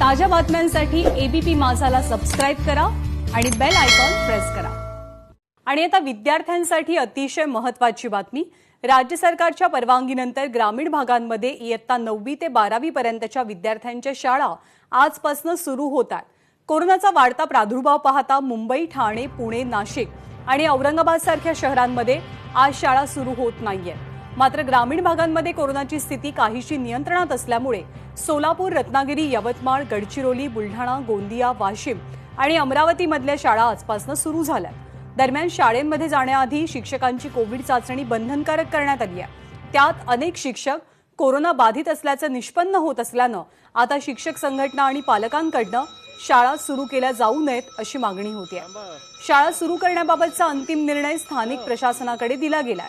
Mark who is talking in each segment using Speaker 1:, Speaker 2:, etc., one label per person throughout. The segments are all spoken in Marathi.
Speaker 1: ताज्या बातम्यांसाठी एबीपी माझाला सबस्क्राईब करा आणि बेल आयकॉन प्रेस करा. आणि आता विद्यार्थ्यांसाठी अतिशय महत्वाची बातमी. राज्य सरकारच्या परवानगीनंतर ग्रामीण भागांमध्ये इयत्ता नववी ते बारावी पर्यंतच्या विद्यार्थ्यांच्या शाळा आजपासून सुरू होतात. कोरोनाचा वाढता प्रादुर्भाव पाहता मुंबई ठाणे पुणे नाशिक आणि औरंगाबाद सारख्या शहरांमध्ये आज शाळा सुरू होत नाहीये मात्र ग्रामीण भागांमध्ये कोरोनाची स्थिती काहीशी नियंत्रणात असल्यामुळे सोलापूर रत्नागिरी यवतमाळ गडचिरोली बुलढाणा गोंदिया वाशिम आणि अमरावतीमधल्या शाळा आजपासून सुरू झाल्या दरम्यान शाळेमध्ये जाण्याआधी शिक्षकांची कोविड चाचणी बंधनकारक करण्यात आली आहे. त्यात अनेक शिक्षक कोरोना बाधित असल्याचं निष्पन्न होत असल्यानं आता शिक्षक संघटना आणि पालकांकडनं शाळा सुरू केल्या जाऊ नयेत अशी मागणी होती शाळा सुरू करण्याबाबतचा अंतिम निर्णय स्थानिक प्रशासनाकडे दिला गेलाय.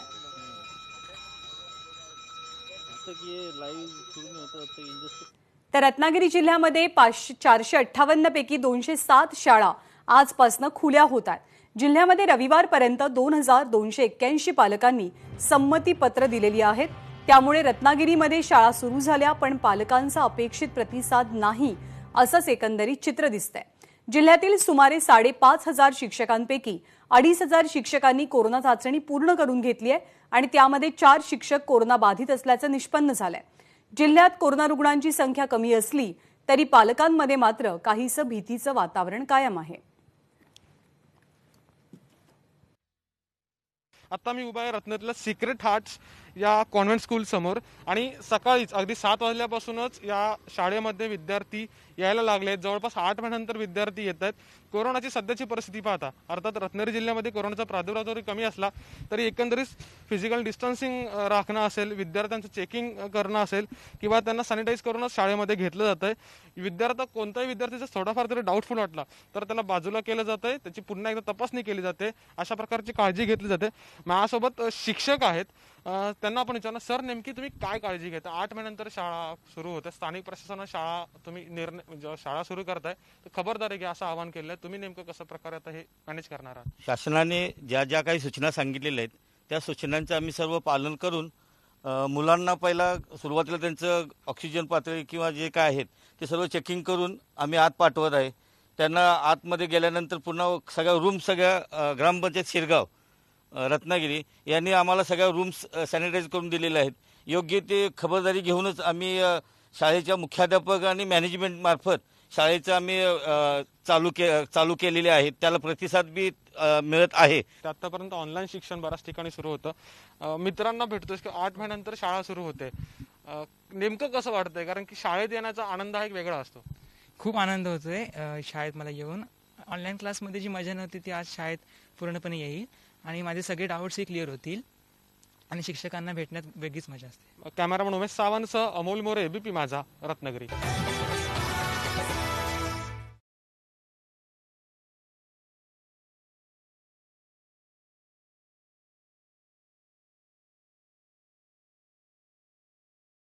Speaker 1: तर रत्नागिरी जिल्ह्यामध्ये पाचशे चारशे अठ्ठावन्न पैकी दोनशे सात शाळा आजपासून खुल्या होतात जिल्ह्यामध्ये रविवारपर्यंत दोन हजार दोनशे एक्क्याऐंशी पालकांनी संमती पत्र दिलेली आहेत. त्यामुळे रत्नागिरीमध्ये शाळा सुरू झाल्या पण पालकांचा अपेक्षित प्रतिसाद नाही असंच एकंदरीत चित्र दिसतंय. जिल्ह्यातील सुमारे साडेपाच हजार शिक्षकांपैकी अडीच हजार शिक्षकांनी कोरोना चाचणी पूर्ण करून घेतली आहे आणि त्यामध्ये चार शिक्षक कोरोना बाधित असल्याचं निष्पन्न झालंय. जिल्ह्यात कोरोना रुग्णांची संख्या कमी असली तरी पालकांमध्ये मात्र काहीसं भीतीचं वातावरण कायम आहे.
Speaker 2: आता मी उभा आहे रत्नागिरीला. सिक्रेट हार्ट्स या कॉन्व्हेंट स्कूल समोर. आणि सकाळीच अगदी सात वाजल्यापासूनच या शाळेमध्ये विद्यार्थी यायला लागले आहेत जवळपास आठ महिन्यानंतर विद्यार्थी येत आहेत कोरोनाची सध्याची परिस्थिती पाहता अर्थात रत्नागिरी जिल्ह्यामध्ये कोरोनाचा प्रादुर्भाव जरी कमी असला तरी एकंदरीत फिजिकल डिस्टन्सिंग राखणं असेल विद्यार्थ्यांचं चेकिंग करणं असेल किंवा त्यांना सॅनिटाईज करूनच शाळेमध्ये घेतलं जात आहे विद्यार्थी कोणत्याही विद्यार्थीचा थोडाफार जरी डाऊटफुल वाटला तर त्याला बाजूला केलं जात आहे त्याची पुन्हा एकदा तपासणी केली जाते. अशा प्रकारची काळजी घेतली जाते. माझ्यासोबत शिक्षक आहेत. त्यांना आपण विचारलं सर नेमकी तुम्ही काय काळजी घेता? आठ महिन्यानंतर शाळा सुरू होते. स्थानिक प्रशासनानं शाळा तुम्ही निर्णय म्हणजे शाळा सुरू करताय. तर खबरदारी घ्या असं आवाहन केलं आहे तुम्ही नेमकं कसं प्रकारे आता हे मॅनेज करणार आहात?
Speaker 3: शासनाने ज्या ज्या काही सूचना सांगितलेल्या आहेत त्या सूचनांचं आम्ही सर्व पालन करून मुलांना पहिला सुरुवातीला त्यांचं ऑक्सिजन पातळी किंवा जे काय आहेत ते सर्व चेकिंग करून आम्ही आत पाठवत आहे. त्यांना आतमध्ये गेल्यानंतर पुन्हा सगळ्या रूम सगळ्या ग्रामपंचायत शिरगाव रत्नागिरी यांनी आम्हाला सगळ्या रूम्स सॅनिटाईज करून दिलेल्या आहेत. योग्य ते खबरदारी घेऊनच आम्ही शाळेच्या मुख्याध्यापक आणि मॅनेजमेंट मार्फत शाळेचं आम्ही चालू के चालू केलेले आहेत. त्याला प्रतिसाद बी मिळत आहे.
Speaker 2: आतापर्यंत ऑनलाईन शिक्षण बऱ्याच ठिकाणी सुरू होतं. मित्रांना भेटतोय की आठ महिन्यानंतर शाळा सुरू होते. नेमकं कसं वाटतंय? कारण की शाळेत येण्याचा आनंद हा एक वेगळा असतो.
Speaker 4: खूप आनंद होतोय शाळेत मला येऊन. ऑनलाईन क्लासमध्ये जी मजा नव्हती ती आज शाळेत पूर्णपणे येईल. आणि माझे सगळे डाऊट्सही क्लिअर होतील. आणि शिक्षकांना भेटण्यात वेगळीच मजा असते.
Speaker 2: कॅमेरामन उमेश सावंतसह अमोल मोरे एबीपी माझा रत्नागिरी.